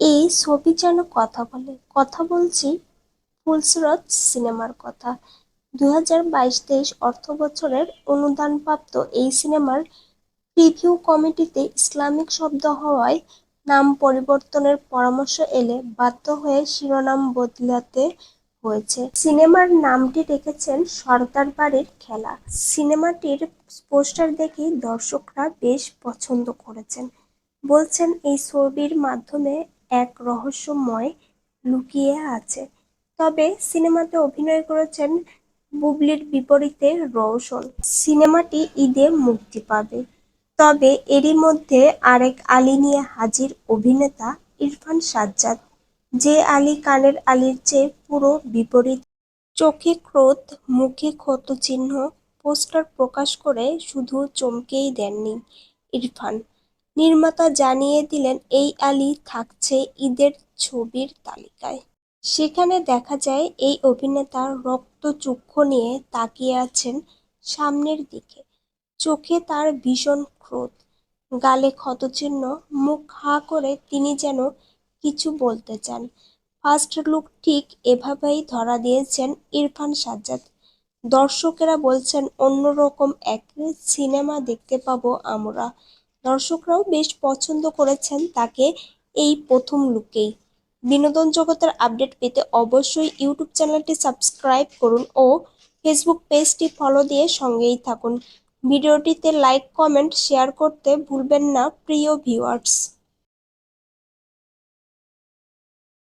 এই ছবি যেন কথা বলে, কথা বলছি ফুলসরত সিনেমার কথা। দুই হাজার বাইশ তেইশ অর্থবছরের অনুদানপ্রাপ্ত এই সিনেমার প্রিভিউ কমিটিতে ইসলামিক শব্দ হওয়ায় নাম পরিবর্তনের পরামর্শ এলে বাধ্য হয়ে শিরোনাম বদলাতে হয়েছে। সিনেমার নামটি রেখেছেন সর্দার বাড়ির খেলা। সিনেমাটির পোস্টার দেখে দর্শকরা বেশ পছন্দ করেছেন। বলছেন, এই ছবির মাধ্যমে এক রহস্যময় লুকিয়ে আছে। তবে সিনেমাতে অভিনয় করেছেন বুবলির বিপরীতে রওশন। সিনেমাটি ঈদে মুক্তি পাবে। তবে এরই মধ্যে আরেক আলী নিয়ে হাজির অভিনেতা ইরফান সাজ্জাদ। যে আলী কানের আলীর চেয়ে পুরো বিপরীত। চোখে ক্রোধ, মুখে ক্ষত চিহ্ন পোস্টার প্রকাশ করে শুধু চমকেই দেননি ইরফান। নির্মাতা জানিয়ে দিলেন, এই আলী থাকছে ঈদের ছবির তালিকায়। সেখানে দেখা যায়, এই অভিনেতা রক্তচক্ষু নিয়ে তাকিয়ে আছেন সামনের দিকে। চোখে তার ভীষণ ক্রোধ। গালে ক্ষতচিহ্ন। মুখ হা করে তিনি যেন কিছু বলতে চান। ফার্স্ট লুক ঠিক এভাবেই ধরা দিয়েছেন ইরফান সাজ্জাদ। দর্শকেরা বলছেন, অন্যরকম এক সিনেমা দেখতে পাবো আমরা। দর্শকরাও বেশ পছন্দ করেছেন তাকে এই প্রথম লুকেই। বিনোদন জগতের আপডেট পেতে অবশ্যই ইউটিউব চ্যানেলটি সাবস্ক্রাইব করুন ও ফেসবুক পেজটি ফলো দিয়ে সঙ্গেই থাকুন। ভিডিওটিতে লাইক, কমেন্ট, শেয়ার করতে ভুলবেন না, প্রিয় ভিউয়ার্স।